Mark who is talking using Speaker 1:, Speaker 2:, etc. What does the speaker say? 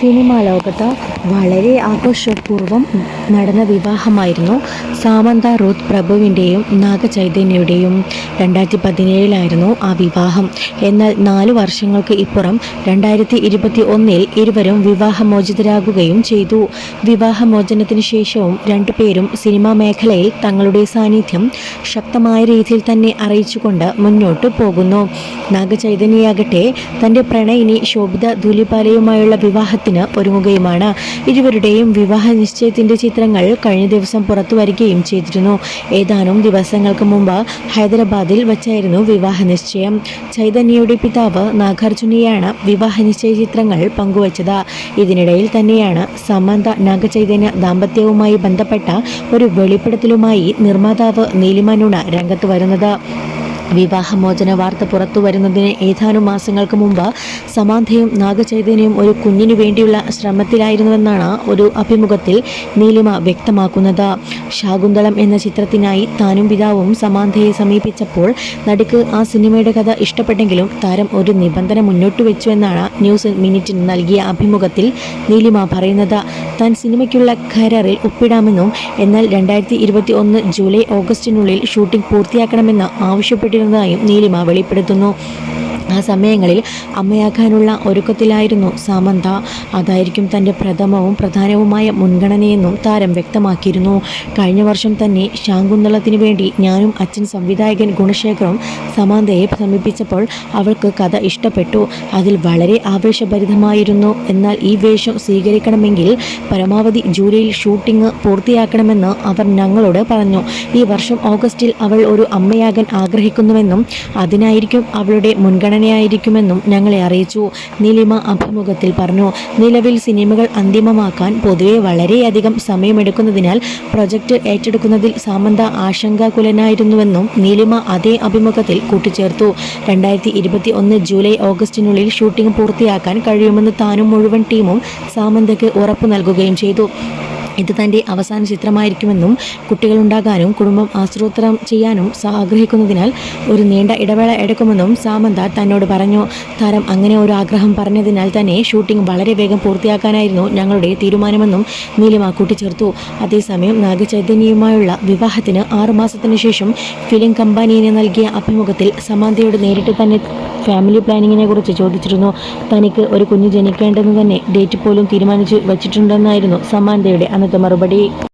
Speaker 1: Cinema ലോകത്ത് വളരെ ആഘോഷപൂർവം നടന്ന വിവാഹമായിരുന്നു സാമന്ത റൂത്ത് പ്രഭുവിന്റെയും നാഗചൈതന്യയുടെയും. രണ്ടായിരത്തി പതിനേഴിലായിരുന്നു ആ വിവാഹം. എന്നാൽ നാല് വർഷങ്ങൾക്ക് ഇപ്പുറം രണ്ടായിരത്തി ഇരുപത്തി ഒന്നിൽ ഇരുവരും വിവാഹമോചിതരാകുകയും ചെയ്തു. വിവാഹമോചനത്തിന് ശേഷവും രണ്ടുപേരും സിനിമാ മേഖലയിൽ തങ്ങളുടെ സാന്നിധ്യം ശക്തമായ രീതിയിൽ തന്നെ അറിയിച്ചുകൊണ്ട് മുന്നോട്ട് പോകുന്നു. നാഗചൈതന്യയാകട്ടെ തന്റെ പ്രണയിനി ശോഭിത ദുലിപാലയുമായുള്ള വിവാഹത്തിന് ഒരുങ്ങുകയുമാണ്. ഇരുവരുടെയും വിവാഹ നിശ്ചയത്തിന്റെ ചിത്രങ്ങൾ കഴിഞ്ഞ ദിവസം പുറത്തു വരികയും ചെയ്തിരുന്നു. ഏതാനും ദിവസങ്ങൾക്ക് മുമ്പ് ഹൈദരാബാദിൽ വച്ചായിരുന്നു വിവാഹ നിശ്ചയം. ചൈതന്യയുടെ പിതാവ് നാഗാർജുനെയാണ് വിവാഹ നിശ്ചയ ചിത്രങ്ങൾ പങ്കുവച്ചത്. ഇതിനിടയിൽ തന്നെയാണ് സമാന്ത നാഗചൈതന്യ ദാമ്പത്യവുമായി ബന്ധപ്പെട്ട ഒരു വെളിപ്പെടുത്തലുമായി നിർമ്മാതാവ് നീലിമനുണ രംഗത്ത് വരുന്നത്. വിവാഹമോചന വാർത്ത പുറത്തു വരുന്നതിന് ഏതാനും മാസങ്ങൾക്ക് മുമ്പ് സമാന്തയും നാഗചൈതന്യവും ഒരു കുഞ്ഞിനു വേണ്ടിയുള്ള ശ്രമത്തിലായിരുന്നുവെന്നാണ് ഒരു അഭിമുഖത്തിൽ നീലിമ വ്യക്തമാക്കുന്നത്. ശാകുന്തളം എന്ന ചിത്രത്തിനായി താനും പിതാവും സമാന്തയെ സമീപിച്ചപ്പോൾ നടിക്ക് ആ സിനിമയുടെ കഥ ഇഷ്ടപ്പെട്ടെങ്കിലും താരം ഒരു നിബന്ധന മുന്നോട്ട് വെച്ചു എന്നാണ് ന്യൂസ് മിനിറ്റിന് നൽകിയ അഭിമുഖത്തിൽ നീലിമ പറയുന്നത്. താൻ സിനിമയ്ക്കുള്ള കരാറിൽ ഒപ്പിടാമെന്നും എന്നാൽ രണ്ടായിരത്തി ജൂലൈ ഓഗസ്റ്റിനുള്ളിൽ ഷൂട്ടിംഗ് പൂർത്തിയാക്കണമെന്ന് ആവശ്യപ്പെട്ടിരുന്നതായും നീലിമ വെളിപ്പെടുത്തുന്നു. ആ സമയങ്ങളിൽ അമ്മയാക്കാനുള്ള ഒരുക്കത്തിലായിരുന്നു സാമന്ത. അതായിരിക്കും തന്റെ പ്രഥമവും പ്രധാനവുമായ മുൻഗണനയെന്നും താരം വ്യക്തമാക്കിയിരുന്നു. കഴിഞ്ഞ വർഷം തന്നെ ശാങ്കുന്തളത്തിന് വേണ്ടി ഞാനും അച്ഛൻ സംവിധായകൻ ഗുണശേഖറും സമാന്തയെ സമീപിച്ചപ്പോൾ അവൾക്ക് കഥ ഇഷ്ടപ്പെട്ടു. അതിൽ വളരെ ആവേശഭരിതമായിരുന്നു. എന്നാൽ ഈ വേഷം സ്വീകരിക്കണമെങ്കിൽ പരമാവധി ജൂലൈയിൽ ഷൂട്ടിംഗ് പൂർത്തിയാക്കണമെന്ന് അവർ ഞങ്ങളോട് പറഞ്ഞു. ഈ വർഷം ഓഗസ്റ്റിൽ അവൾ ഒരു അമ്മയാകാൻ ആഗ്രഹിക്കുന്നുവെന്നും അതിനായിരിക്കും അവളുടെ മുൻഗണനയായിരിക്കുമെന്നും ഞങ്ങളെ അറിയിച്ചു. നിലിമ അഭിമുഖത്തിൽ പറഞ്ഞു നിലവിൽ സിനിമകൾ അന്തിമമാക്കാൻ പൊതുവെ വളരെയധികം സമയമെടുക്കുന്നതിനാൽ പ്രൊജക്ട് ഏറ്റെടുക്കുന്നതിൽ സാമന്ത ആശങ്കാകുലനായിരുന്നുവെന്നും നീലിമ അതേ അഭിമുഖത്തിൽ കൂട്ടിച്ചേർത്തു. രണ്ടായിരത്തി ഇരുപത്തി ഒന്ന് ജൂലൈ ഓഗസ്റ്റിനുള്ളിൽ ഷൂട്ടിംഗ് പൂർത്തിയാക്കാൻ കഴിയുമെന്ന് താനും മുഴുവൻ ടീമും സാമന്തയ്ക്ക് ഉറപ്പു നൽകുകയും ചെയ്തു. ഇത് തന്റെ അവസാന ചിത്രമായിരിക്കുമെന്നും കുട്ടികളുണ്ടാകാനും കുടുംബം ആസൂത്രണം ചെയ്യാനും ആഗ്രഹിക്കുന്നതിനാൽ ഒരു നീണ്ട ഇടവേള എടുക്കുമെന്നും സാമന്ത തന്നോട് പറഞ്ഞു. താരം അങ്ങനെ ഒരു ആഗ്രഹം പറഞ്ഞതിനാൽ തന്നെ ഷൂട്ടിംഗ് വളരെ വേഗം പൂർത്തിയാക്കാനായിരുന്നു ഞങ്ങളുടെ തീരുമാനമെന്നും നീലിമ കൂട്ടിച്ചേർത്തു. അതേസമയം നാഗചൈതന്യയുമായുള്ള വിവാഹത്തിന് ആറുമാസത്തിനു ശേഷം ഫിലിം കമ്പാനിയെ നൽകിയ അഭിമുഖത്തിൽ സമാന്തയോട് നേരിട്ട് തന്നെ ഫാമിലി പ്ലാനിങ്ങിനെ കുറിച്ച് ചോദിച്ചിരുന്നു. തനിക്ക് ഒരു കുഞ്ഞ് ജനിക്കേണ്ടെന്ന് തന്നെ ഡേറ്റ് പോലും തീരുമാനിച്ച് വച്ചിട്ടുണ്ടെന്നായിരുന്നു സമാന്തയുടെ അന്നത്തെ மீண்டும் அடுத்த மறுபடி